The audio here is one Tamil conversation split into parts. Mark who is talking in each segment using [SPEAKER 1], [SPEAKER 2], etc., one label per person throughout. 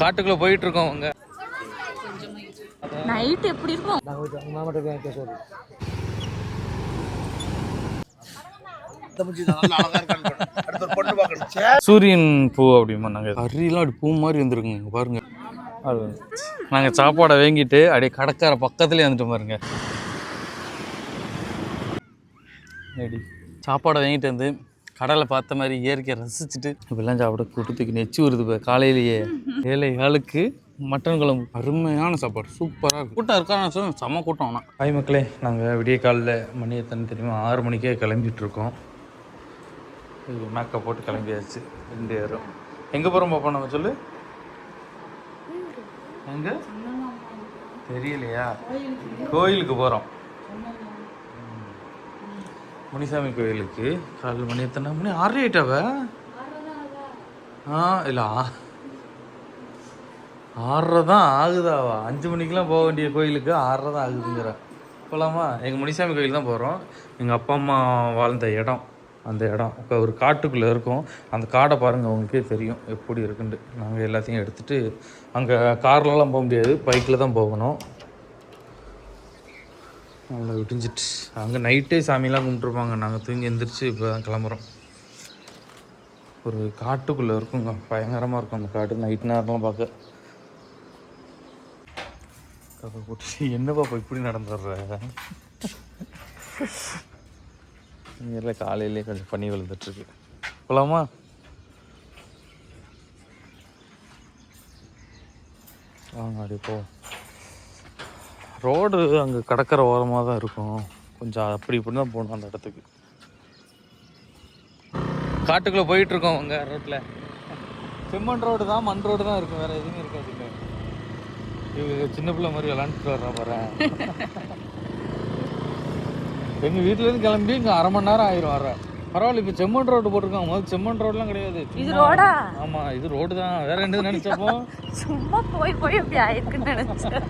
[SPEAKER 1] காட்டுக்குள்ள போயிட்டு இருக்கோம்? அவங்க
[SPEAKER 2] நைட் எப்படி இருக்கும்
[SPEAKER 1] சூரியன் பூ அப்படிமா நாங்கள் அரியெல்லாம் அப்படி பூ மாதிரி வந்துருக்குங்க பாருங்க. அது நாங்கள் சாப்பாடை வாங்கிட்டு அப்படியே கடற்கரை பக்கத்துலேயே வந்துட்டு பாருங்க. சாப்பாடை வாங்கிட்டு வந்து கடலை பார்த்த மாதிரி இயற்கையை ரசிச்சுட்டு இப்பெல்லாம் சாப்பிட கூட்டத்துக்கு நெச்சு வருது இப்போ காலையிலேயே. ஏழை ஆளுக்கு மட்டன் குழம்பு. அருமையான சாப்பாடு சூப்பராக இருக்கும். கூட்டம் இருக்கா செம்ம கூட்டம் ஆனால் ஹாய் மக்களே நாங்கள் விடிய காலைல மணி எத்தனை தெரியுமா ஆறு மணிக்கே கிளம்பிட்டு இருக்கோம். இது மேக்கப் போட்டு கிளம்பியாச்சு ரெண்டு பேரும். எங்கே போகிறோம் பாப்பா நம்ம சொல்லு? எங்க? தெரியலையா? கோயிலுக்கு போகிறோம் முனிசாமி கோயிலுக்கு? கால் மணி எத்தனை மணி? ஆறு ஆயிட்டாவ? ஆ இல்லை ஆறரை தான் ஆகுதாவா? அஞ்சு மணிக்கெலாம் போக வேண்டிய கோயிலுக்கு ஆறரை தான் ஆகுதுங்கிற. போகலாமா எங்கள் முனிசாமி கோயில் தான் போகிறோம் எங்கள் அப்பா அம்மா வாழ்ந்த இடம் அந்த இடம். இப்போ ஒரு காட்டுக்குள்ளே இருக்கும். அந்த காடை பாருங்கள் உங்களுக்கே தெரியும் எப்படி இருக்குன்ட்டு. நாங்கள் எல்லாத்தையும் எடுத்துகிட்டு அங்கே கார்லலாம் போக முடியாது. பைக்கில் தான் போகணும். அவ்வளோ விடிஞ்சிட்டு அங்கே நைட்டே சாமியெல்லாம் கும்பிட்ருப்பாங்க நாங்கள் தூங்கி எந்திரிச்சு இப்போ தான் கிளம்புறோம். ஒரு காட்டுக்குள்ளே இருக்குங்க. பயங்கரமாக இருக்கும் அந்த காட்டு நைட் நேரம்லாம் பார்க்க. கதை போட்டு என்ன பாப்பா இப்படி நடந்துடுற? இங்கே காலையிலே கொஞ்சம் பனி விழுந்துட்டுருக்கு. போகலாமா வாங்க அப்படியே போவோம். ரோடு அங்கே கடற்கரை ஓரமாக தான் இருக்கும். கொஞ்சம் அப்படி இப்படி தான் போகணும் அந்த இடத்துக்கு. காட்டுக்குள்ளே போயிட்டு இருக்கோம் அங்கே ரோட்டில் செம்மண் ரோடு தான் மண் ரோடு தான் இருக்கும். வேற எதுவுமே இருக்காது இல்லை இவங்க சின்ன பிள்ளை மாதிரி விளாண்டுட்டு வர்றா பாரு. எங்கள் வீட்டிலேருந்து கிளம்பி இங்கே அரை மணி நேரம் ஆயிரும் வர பரவாயில்ல இப்போ செம்மண் ரோடு போட்டிருக்காங்க. முதல்ல செம்மண் ரோடுலாம் கிடையாது.
[SPEAKER 2] இது ரோடா
[SPEAKER 1] ஆமாம் இது ரோடு தான். வேற என்ன நினச்சப்போ
[SPEAKER 2] சும்மா போய் போய் அப்படி ஆயிருக்குன்னு நினைச்சேன்.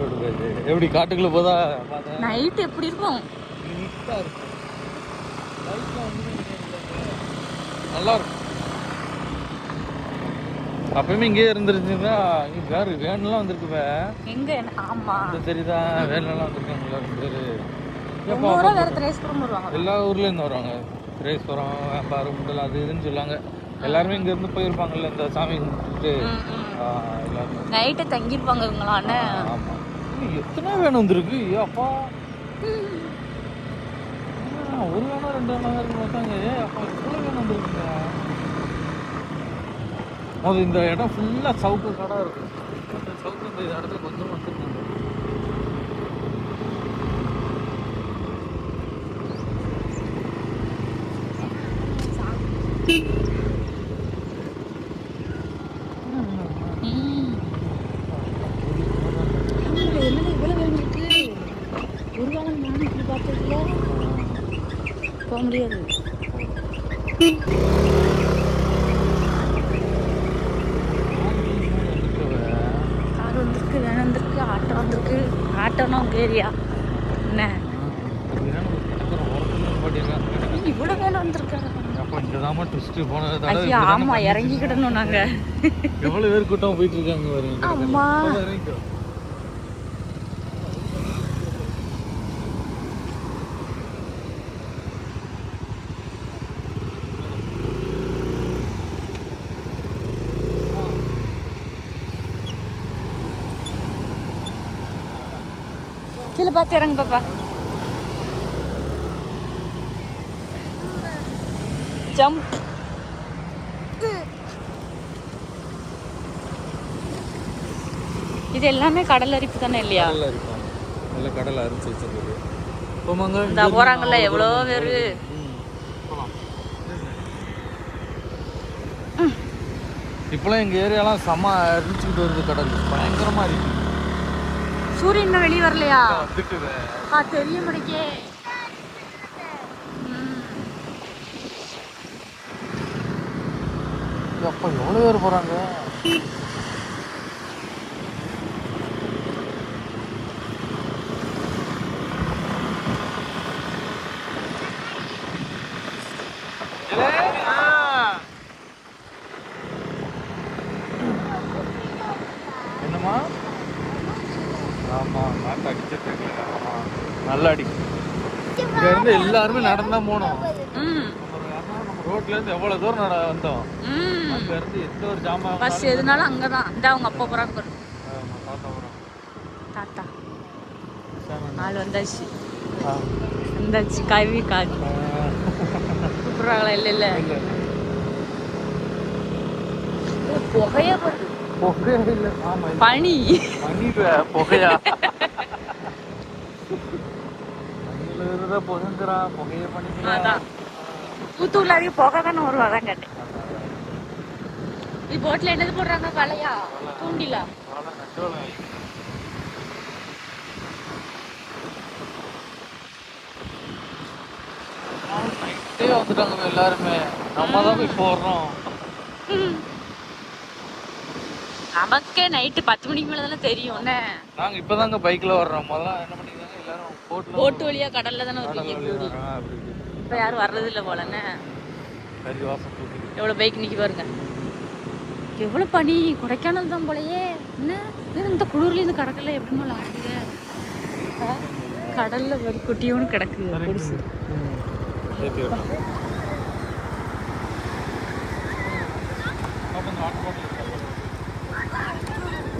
[SPEAKER 1] ரோடு போயிது எப்படி காட்டுக்குள்ளே போதா?
[SPEAKER 2] நைட் எப்படி இருக்கும்.
[SPEAKER 1] நல்லா இருக்கும். அப்பயுமே இங்கேயே இருந்துருச்சுன்னா இங்கே வேறு வேன்லாம் வந்திருக்குவே
[SPEAKER 2] எங்க? ஆமா.
[SPEAKER 1] இந்த தெரியுதா வேன்லாம் வந்திருக்காங்களா பேர். எல்லா ஊர்லேருந்து வருவாங்க. திரேஸ்வரம் வேப்பாறு முண்டல் அது இதுன்னு சொல்லுவாங்க. எல்லாருமே இங்கேருந்து போயிருப்பாங்கல்ல இந்த சாமி கும்பிட்டுட்டு. எல்லாருமே.
[SPEAKER 2] நைட்டு தங்கியிருப்பாங்க இவங்களான்னு
[SPEAKER 1] ஆமா. எத்தனை வேன் வந்திருக்கு? அப்பா. ஒரு வேணா ரெண்டு வேணா இருக்கு பார்த்தாங்க அப்பா இவ்வளோ வேன் வந்திருக்குங்க? அது இந்த இடம் ஃபுல்லாக சவுக்கு கடை இருக்கு. அந்த சவுக்கு இந்த இடத்துல கொஞ்சம் வந்துருக்காங்க
[SPEAKER 2] ம். ஆமாடா, என்னடா இவ்வளவு வேன் இருக்கு? ஒரு காலம் நானும் இப்படி பார்த்ததில்ல. போக முடியாது. கார் வந்திருக்கு வேன் வந்திருக்கு ஆட்டோ வந்திருக்கு. ஆட்டோனா உங்க ஏரியா? என்ன? வந்திருக்காங்க.
[SPEAKER 1] தடவை
[SPEAKER 2] ஐயா
[SPEAKER 1] இப்படிதானே
[SPEAKER 2] ஆமா இறங்கிக்கிடணும் நாங்க.
[SPEAKER 1] எவ்வளவு பேர் கூட்டம் போயிட்டு இருக்காங்க
[SPEAKER 2] கீழே பார்த்து இறங்கு பாப்பா. ஜம்ப் இது எல்லாமே கடல் அரிப்பு தானே இல்லையா?
[SPEAKER 1] நல்ல கடல் அரிச்சு வச்சிருக்கு போமாங்க
[SPEAKER 2] இந்த போறாங்கல்ல எவ்வளோ பேரு?
[SPEAKER 1] இப்போலாம் எங்கள் ஏரியாலாம் செம்ம அரிச்சுக்கிட்டு வருது கடல். பயங்கரமாக இருக்கு
[SPEAKER 2] சூரியன் வெளியே வரலையா? ஆ தெரிய முடிக்கே
[SPEAKER 1] அப்பா எவ்வளவு பேர் போறாங்க? என்னமா நல்லா அடிக்கும். இங்க இருந்து எல்லாருமே நடந்தா போனோம்
[SPEAKER 2] ம்.
[SPEAKER 1] நம்ம ரோட்ல இருந்து எவ்வளவு தூரம் நட வந்தோம்.
[SPEAKER 2] ம்.
[SPEAKER 1] அங்க இருந்து எந்த ஒரு ஜாமான்
[SPEAKER 2] பஸ் எதுனாலும் அங்கே தான் இந்த அவங்க அப்பா போகிறாங்க
[SPEAKER 1] தாத்தா வரும்.
[SPEAKER 2] தாத்தா. ஆள் வந்தாச்சு. வந்தாச்சு கவி காது. கூப்பிட்றாங்களா? இல்லை இல்லை. புகையா வருது பனி
[SPEAKER 1] புகையா புகங்குறா புகைய பண்ணிக்கிறா
[SPEAKER 2] தூத்துக்குள்ள அதிக புகை தானே வரும் அதான் கேட்டேன் போட்டில் என்னது போடுறாங்க வலையா தூண்டிலா
[SPEAKER 1] வந்துட்டாங்க எல்லாருமே நம்ம தான் போய் போடுறோம்
[SPEAKER 2] நமக்கே நைட்டு பத்து மணிக்கு மேலே தானே தெரியும். என்ன?
[SPEAKER 1] நாங்க இப்பதாங்க பைக்ல வர்றோம். முதல்ல என்ன பண்ணிருக்காங்க எல்லாரும் போட்ல
[SPEAKER 2] போட்டு வழியா கடல்ல தானே வருவீங்க. இப்போ யாரும் வர்றது இல்லை போலன்னு
[SPEAKER 1] கறி வாசம் தூக்கிட்டு.
[SPEAKER 2] எவ்வளோ பைக் நிற்கி பாருங்க. எவ்வளோ பனி. கொடைக்கானல் தான் போலயே. என்ன? இந்த குளிர்லேருந்து கடற்கல எப்படிமா விளாடுங்க கடல்ல ஒரு குட்டியோன்னு கிடக்கு.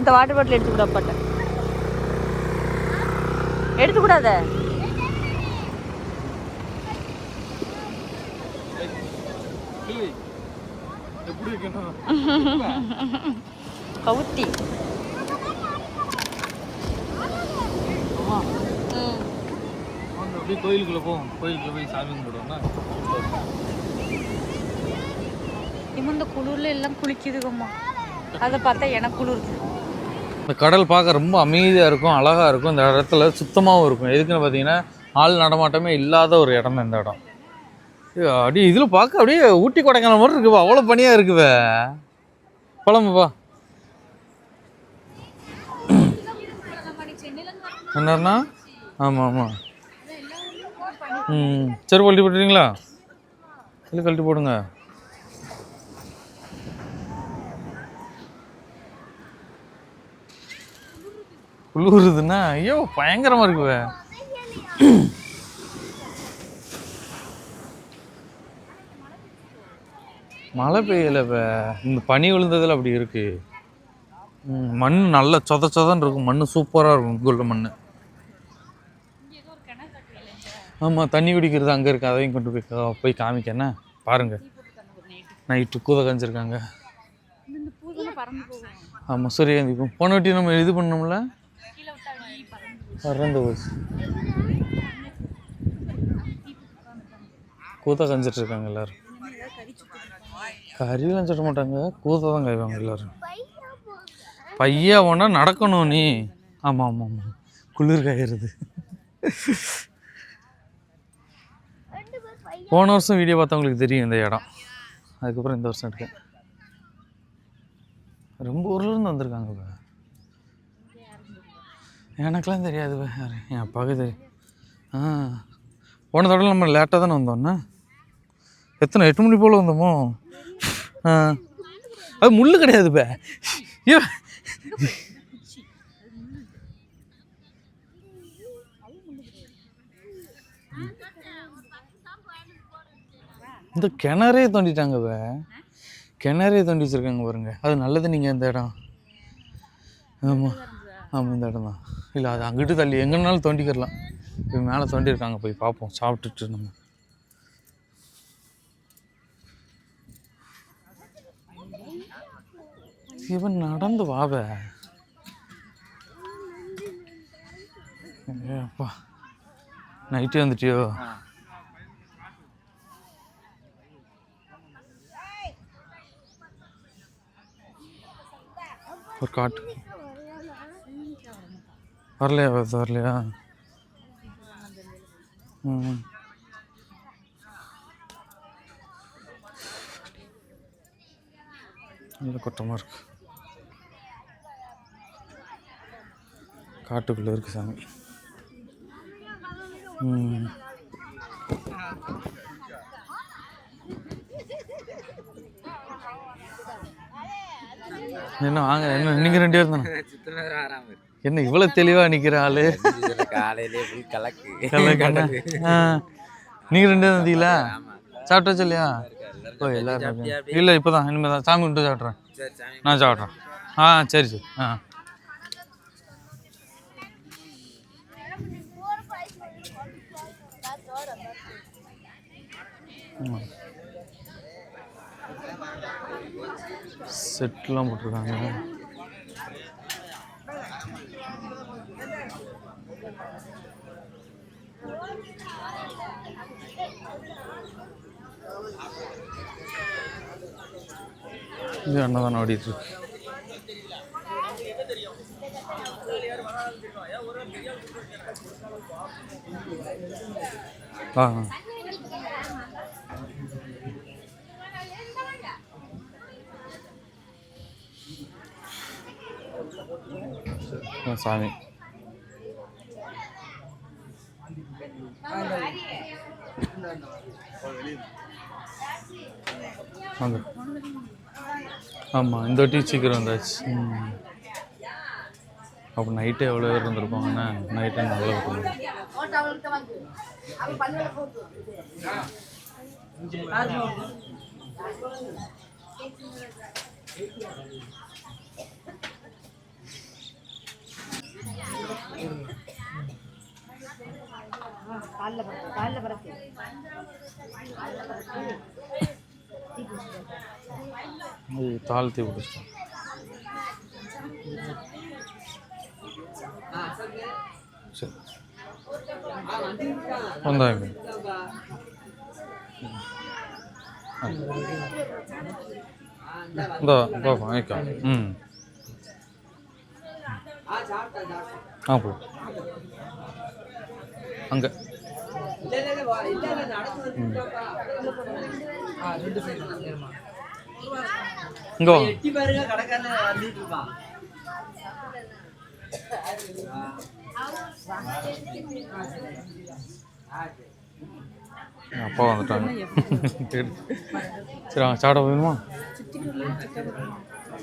[SPEAKER 1] இந்த
[SPEAKER 2] வாட்டர் பாட்டில் எடுத்துக்கூட அப்பாட்ட. எடுத்துக்கூடாத
[SPEAKER 1] எப்படி
[SPEAKER 2] கவுத்தி.
[SPEAKER 1] ஆமா
[SPEAKER 2] ம்
[SPEAKER 1] வாங்க அப்படியே கோயிலுக்குள்ள போவோம் கோயிலுக்குள்ள போய் சாமி கும்பிடுவோம்னா
[SPEAKER 2] இவன் இந்த குளிர்ல எல்லாம் குளிக்குதுங்கம்மா. அதை பார்த்தா எனக்கு குளிருது
[SPEAKER 1] இந்த கடல் பார்க்க ரொம்ப அமைதியாக இருக்கும் அழகாக இருக்கும். இந்த இடத்துல சுத்தமாகவும் இருக்கும். எதுக்குன்னு பார்த்தீங்கன்னா ஆள் நடமாட்டமே இல்லாத ஒரு இடம் தான் இந்த இடம். அப்படியே இதில் பார்க்க அப்படியே ஊட்டி கொடைக்கானல் மாதிரி இருக்குவா அவ்வளோ பனியாக இருக்குவே பழம்புப்பா என்னன்னா? ஆமாம் ஆமாம் ம் சரி கழட்டி போட்டுறீங்களா? இல்லை கழட்டி போடுங்க. குளிருதுன்னா ஐயோ பயங்கரமா இருக்குவே மழை பெய்யல இப்ப இந்த பனி விழுந்ததுல அப்படி இருக்கு. ம், மண் நல்ல சொத சொதன்னு இருக்கும். மண் சூப்பரா இருக்கும் இங்க உள்ள மண் ஆமா தண்ணி குடிக்கிறது அங்க இருக்கு. அதையும் கொண்டு போய் போய் காமிக்க என்ன பாருங்க. நைட்டு கூத கஞ்சிருக்காங்க
[SPEAKER 2] இந்த பூ தானே பறந்து போகும்.
[SPEAKER 1] ஆமா சூரியகாந்தி போன வாட்டி நம்ம இது பண்ணோம்ல
[SPEAKER 2] பறந்து
[SPEAKER 1] போச்சு. கூத்த கஞ்சிட்டு இருக்காங்க எல்லாரும். கறியெல்லாம் சுட்ட மாட்டாங்க. கூத்த தான் காய்வாங்க எல்லாரும். பையா போனா நடக்கணும் நீ. ஆமாம் ஆமாம் ஆமாம் குளிர் காயிறது போன வருஷம் வீடியோ பார்த்தவங்களுக்கு தெரியும் இந்த இடம். அதுக்கப்புறம் இந்த வருஷம் எடுக்க ரொம்ப ஊர்லேருந்து வந்திருக்காங்க இப்போ எனக்கெலாம் தெரியாது வே, என் அப்பாவுக்கு தெரியும் ஆ. போன தடவை நம்ம லேட்டாக தானே வந்தோம்ண்ணா எத்தனை எட்டு மணி போல் வந்தோமோ? ஆ. அது முள்ளு கிடையாது பே ஐயோ. இந்த கிணறே தோண்டிட்டாங்க பே கிணறே தோண்டி வச்சிருக்காங்க பாருங்க. அது நல்லது நீங்கள் இந்த இடம். ஆமாம் அப்படி இந்த இடம் தான் இல்லை அது அங்கிட்டு தள்ளி எங்கேனாலும் தோண்டிக்கிறலாம். இப்போ மேலே தோண்டியிருக்காங்க போய் பார்ப்போம் சாப்பிட்டுட்டு நம்ம. இவன் நடந்து வாவ. அப்பா. நைட்டே வந்துட்டியோ? ஒரு காட்டு. வரலையா வருது வரலையா? ம் நல்ல கூட்டமாக இருக்கு. காட்டுக்குள்ளே இருக்கு சாமி. ம். என்ன வாங்க என்ன நீங்கள் ரெண்டு பேர் தானே? என்ன இவ்வளோ தெளிவாக நிற்கிற ஆளு?
[SPEAKER 3] காலையிலே கலக்கு.
[SPEAKER 1] நீங்கள் ரெண்டு வந்தீங்களா? சாப்பிட்டாச்சு இல்லையா ஓ எல்லாரும் இல்லை இப்போ தான் இனிமேல் தான் சாமி கும்பிட்டு சாப்பிட்றேன் நான் சாப்பிட்றேன் ஆ சரி சரி. ஆ. செட்லாம் போட்டிருக்காங்க. இது அண்ணன் ஓடிட்டு இருக்கு. ஆ, சாமி. வாங்க. ஆமாம் இந்த வாட்டி சீக்கிரம் வந்தாச்சு. அப்போ நைட்டு எவ்வளோ பேர் இருந்திருப்பாங்கன்னா நைட்டு நல்லா இருக்கும் அது தாழ்த்தி பிடிச்சிட்டோம் சரி. வந்தாங்க. இந்த இதோ வாங்கிக்கா. ம். ஆ போ. அங்கே. இங்கே. அப்பா வந்துட்டாங்க. சரி வாங்க சாப்பிட போகணுமா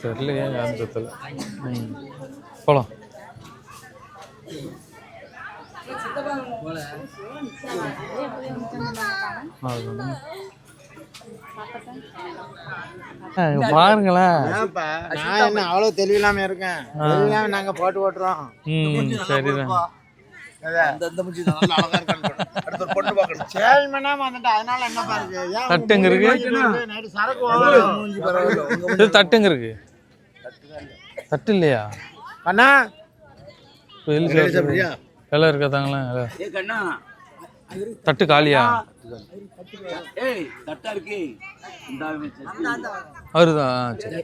[SPEAKER 1] தெரியலையே யாரும் சத்தல. ம். போகலாம் பாருங்களேன்
[SPEAKER 4] நான் என்ன அவ்வளோ தெளிவில்லாம இருக்கேன்? தெளிவில்லாம நாங்க போட்டு ஓட்டுறோம்.
[SPEAKER 1] ம் சரிதான்.
[SPEAKER 4] என்னப்பா இருக்கு.
[SPEAKER 1] இருக்கு? தட்டுங்க இருக்கு. தட்டு இல்லையா?
[SPEAKER 4] அண்ணா.
[SPEAKER 1] எல்லாம் இருக்காதாங்களா தட்டு காலியா? அவருதான் சரி.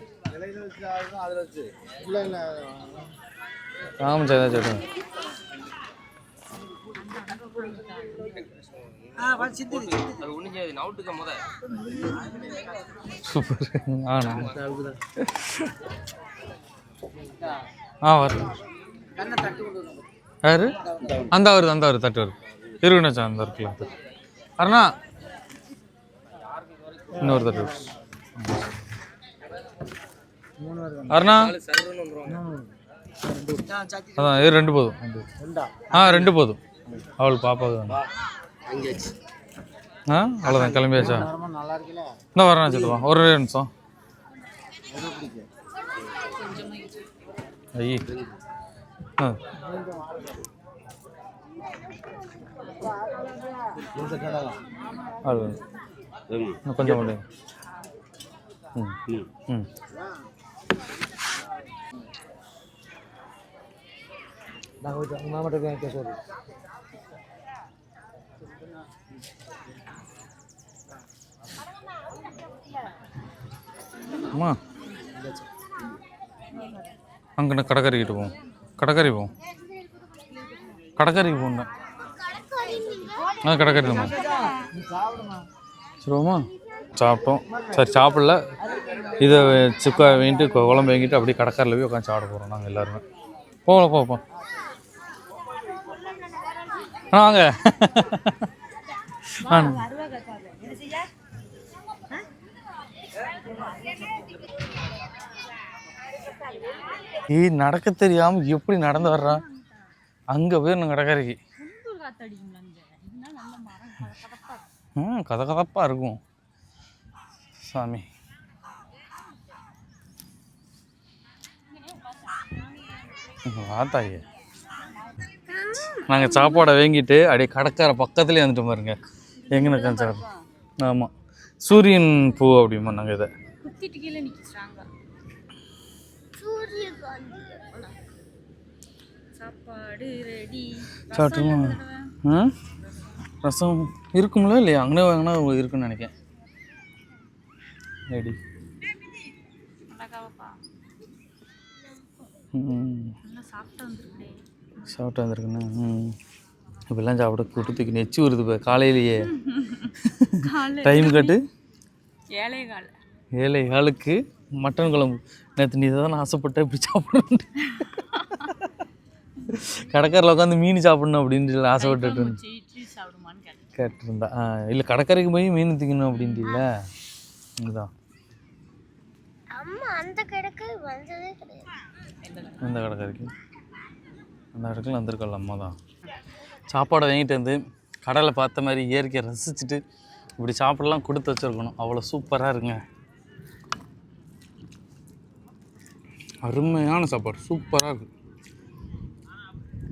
[SPEAKER 1] ஆமாம் சரி சரி சூப்பர். ஆ நான் ஆ வரல யாரு? அந்த அவரு அந்த அவரு தட்டு வருது இருக்குண்ணாச்சா அந்த இருக்குல்ல அருணா. இன்னொரு தட்டு. அருணா. அதான் இது ரெண்டு போதும். ஆ ரெண்டு போதும். அவளுக்கு பாப்பாவுக்கு ஆ அவ்வளோதான் கிளம்பியாச்சா? இந்த வரேன் சித்தப்பா ஒரு நிமிஷம். ஐயே. ஆ. அது இன்னும் கொஞ்சம் முடியும் ம். ம்.
[SPEAKER 4] மாவட்ட சொல்லு
[SPEAKER 1] அம்மா. அங்கே கடற்கரைக்கிட்ட போவோம் கடற்கரை போவோம் கடற்கரைக்கு போகணும். ஆ கடற்கரை தான் சரிமா சாப்பிட்டோம். சரி சாப்பிடல. இதை சுக்கா வாங்கிட்டு குழம்பு வாங்கிட்டு அப்படியே கடற்கரையில் போய் உட்காந்து சாப்பிட போகிறோம் நாங்கள் எல்லாருமே. போகலாம் போப்போம் வாங்க. நடக்க தெரியாம எப்படி நடந்து வர்றான்? அங்க போயிடணும் கடற்கரைக்கு
[SPEAKER 2] குளிர் காத்தடிக்கும்ல அங்க இதனால நல்ல மரம் கதப்பா இருக்கும்.
[SPEAKER 1] ம் கத கதப்பா இருக்கும். சாமி. வாத்தாயே நாங்கள் சாப்பாடை வாங்கிட்டு அப்படியே கடற்கரை பக்கத்துலேயே வந்துட்டு பாருங்க. எங்கே சார் ஆமாம் சூரியன் பூ அப்படிமா நாங்கள் இதை.
[SPEAKER 2] சாப்பாடு ரெடி
[SPEAKER 1] சாப்பிட்டுமா? ஆ ரசம் இருக்கும்ல இல்லையா? அங்கே வாங்கினா இருக்குன்னு நினைக்கிறேன். ரெடி.
[SPEAKER 2] சாப்பிட்டு வந்துருக்கே
[SPEAKER 1] சாப்பிட்டு வந்திருக்குண்ணா. ம் இப்பெல்லாம் சாப்பிட கூட்டத்துக்கு நெச்சு வருது இப்போ காலையிலேயே. டைம் கட்டு?
[SPEAKER 2] ஏழை கால
[SPEAKER 1] ஏழை ஆளுக்கு மட்டன் குழம்பு. நேற்று நீ தான் ஆசைப்பட்ட இப்படி சாப்பிடணும் கடற்கரையில் உட்காந்து மீன் சாப்பிடணும் அப்படின்னு ஆசைப்பட்டுட்டு கேட்டிருந்தா. இல்லை கடற்கரைக்கு போய் மீன் திங்கணும் அப்படின்ட்டில்ல? இதுதான்
[SPEAKER 5] அந்த கடைக்கு வந்ததே
[SPEAKER 1] எந்த கடற்கரைக்கு? அந்த இடத்துல வந்திருக்கல அம்மா தான் சாப்பாடை வாங்கிட்டு வந்து கடலை பார்த்த மாதிரி இயற்கையை ரசிச்சுட்டு இப்படி சாப்பிடலாம் கொடுத்து வச்சுருக்கணும். அவ்வளோ சூப்பராக இருக்குங்க அருமையான சாப்பாடு. சூப்பராக இருக்கு.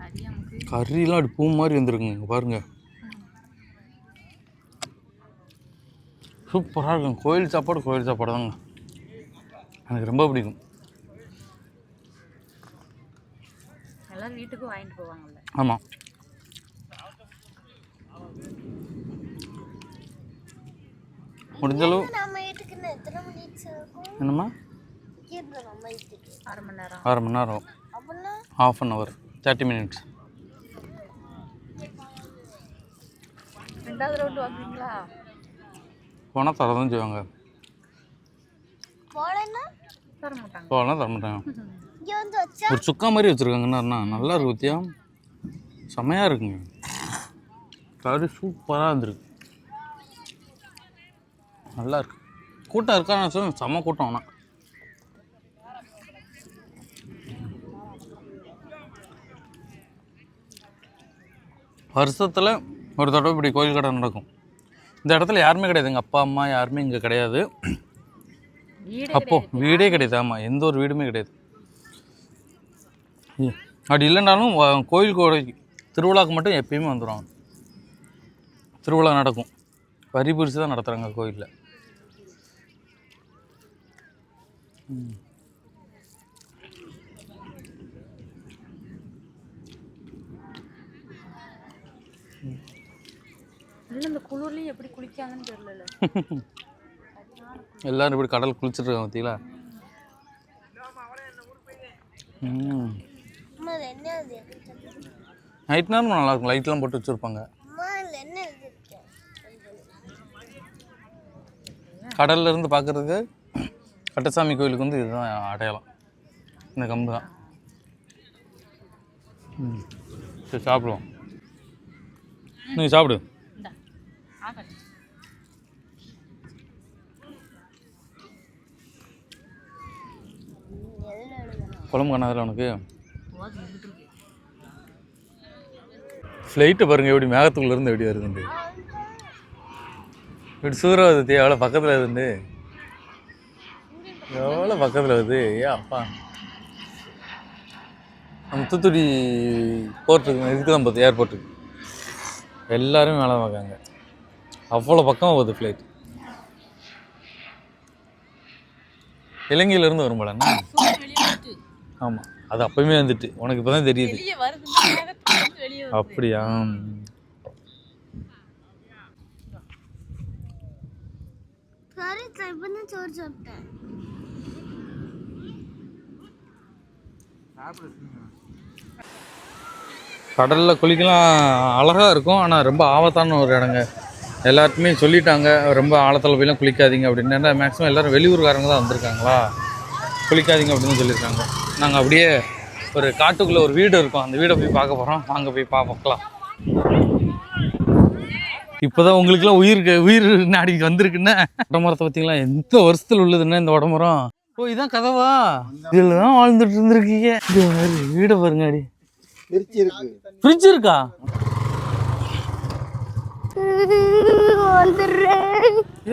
[SPEAKER 2] கறி நமக்கு
[SPEAKER 1] கறியெல்லாம் அப்படி பூ மாதிரி வந்துருக்குங்க. இங்க சூப்பராக இருக்கும். கோயில் சாப்பாடு கோயில் சாப்பாடு தாங்க எனக்கு ரொம்ப பிடிக்கும்.
[SPEAKER 2] எல்லாரும் வீட்டுக்கு வாங்கிட்டு போவாங்கல்ல.
[SPEAKER 1] ஆமாம் முடிஞ்சளவு என்னம்மா?
[SPEAKER 2] அரை மணி நேரம்.
[SPEAKER 1] அரை மணி நேரம்
[SPEAKER 5] அப்படின்னா?
[SPEAKER 1] Half an hour thirty minutes
[SPEAKER 2] ரெண்டாவது ரவுண்டு வாங்குவீங்களா
[SPEAKER 1] போனால் தரதான் செய்வாங்க. போகலாம் தர மாட்டாங்க ஒரு சுக்கா மாதிரி வச்சுருக்காங்கண்ணா நல்லா இருக்கு பத்தியா? செமையாக இருக்குங்க. கறி சூப்பராக இருந்திருக்கு. நல்லா இருக்கு. கூட்டம் இருக்கா நான் சொல்லுவேன் செம்ம கூட்டம் ஆனால் வருஷத்தில் ஒரு தடவை இப்படி கோயில் கடை நடக்கும். இந்த இடத்துல யாருமே கிடையாது. எங்கள் அப்பா அம்மா யாருமே இங்கே கிடையாது.
[SPEAKER 2] வீடு
[SPEAKER 1] அப்போ வீடே கிடையாது. ஆமாம் எந்த ஒரு வீடுமே கிடையாது. அப்படி இல்லைனாலும் வ- கோயில் கோடைக்கு திருவிழாக்கு மட்டும் எப்பயுமே வந்துடுவாங்க திருவிழா நடக்கும். வரி பிரித்து தான் நடத்துகிறாங்க கோயிலில்.
[SPEAKER 2] இல்லை இந்த குளிர்லயும் எப்படி குளிக்காங்கன்னு தெரியல
[SPEAKER 1] எல்லாரும் இப்படி கடல் குளிச்சுட்டு இருக்காங்க பார்த்தீங்களா நைட் நேரம் நல்லா இருக்கும். லைட்லாம் போட்டு வச்சுருப்பாங்க. கடல்ல இருந்து பார்க்குறதுக்கு கட்டசாமி கோயிலுக்கு வந்து இதுதான் அடையாளம். இந்த கம்பு தான். ம். சரி சாப்பிடுவோம். நீங்கள் சாப்பிடு.
[SPEAKER 5] எழுதணும்
[SPEAKER 1] குழம்பு காணாதுல உனக்கு? ஃப்ளைட்டை பாருங்க எப்படி மேகத்துக்குள்ள இருந்து எப்படி வருதுண்டு இப்படி சூறாவதி எவ்வளோ பக்கத்தில் இருந்து எவ்வளோ பக்கத்தில் வருது? ஏ அப்பா. நம்ம தூத்துக்குடி போர்ட்டுக்கு இதுக்கு தான் பார்த்து ஏர்போர்ட்டுக்கு எல்லாரும் வேலை பார்க்காங்க அவ்வளோ பக்கம் போகுது ஃப்ளைட் இலங்கையிலேருந்து வரும் போலண்ணா
[SPEAKER 2] சூரியன் வெளியே வந்துட்டு
[SPEAKER 1] ஆமாம் அது அப்பயுமே வந்துட்டு. உனக்கு இப்போ தான் தெரியுது அப்படியா? கடலில் குளிக்கலாம் அழகாக இருக்கும் ஆனால் ரொம்ப ஆபத்தான ஒரு இடங்க. எல்லாருக்குமே சொல்லிட்டாங்க ரொம்ப ஆழத்தில் போய்லாம் குளிக்காதீங்க அப்படின்னு. ஏன்னா மேக்ஸிமம் எல்லோரும் வெளியூர்காரங்க தான் வந்திருக்காங்களா? குளிக்காதீங்க அப்படின்னு சொல்லியிருக்காங்க நாங்கள் அப்படியே ஒரு காட்டுக்குள்ளே ஒரு வீடு இருக்கும். அந்த வீடை போய் பார்க்க போகிறோம் வாங்க போய் பார்க்கலாம். இப்போதான் உங்களுக்குலாம் உயிர் உயிர் நாடி வந்திருக்குன்னு. வடமரத்தை பார்த்தீங்களா எந்த வருஷத்தில் உள்ளதுன்னா இந்த வடமரம் ஓ இதான் கதவா? இதுல தான் வாழ்ந்துட்டு இருந்திருக்கீங்க. இது மாதிரி வீட பாருங்க அடி. ஃப்ரிட்ஜ் இருக்கா?
[SPEAKER 5] வந்துடுறேன்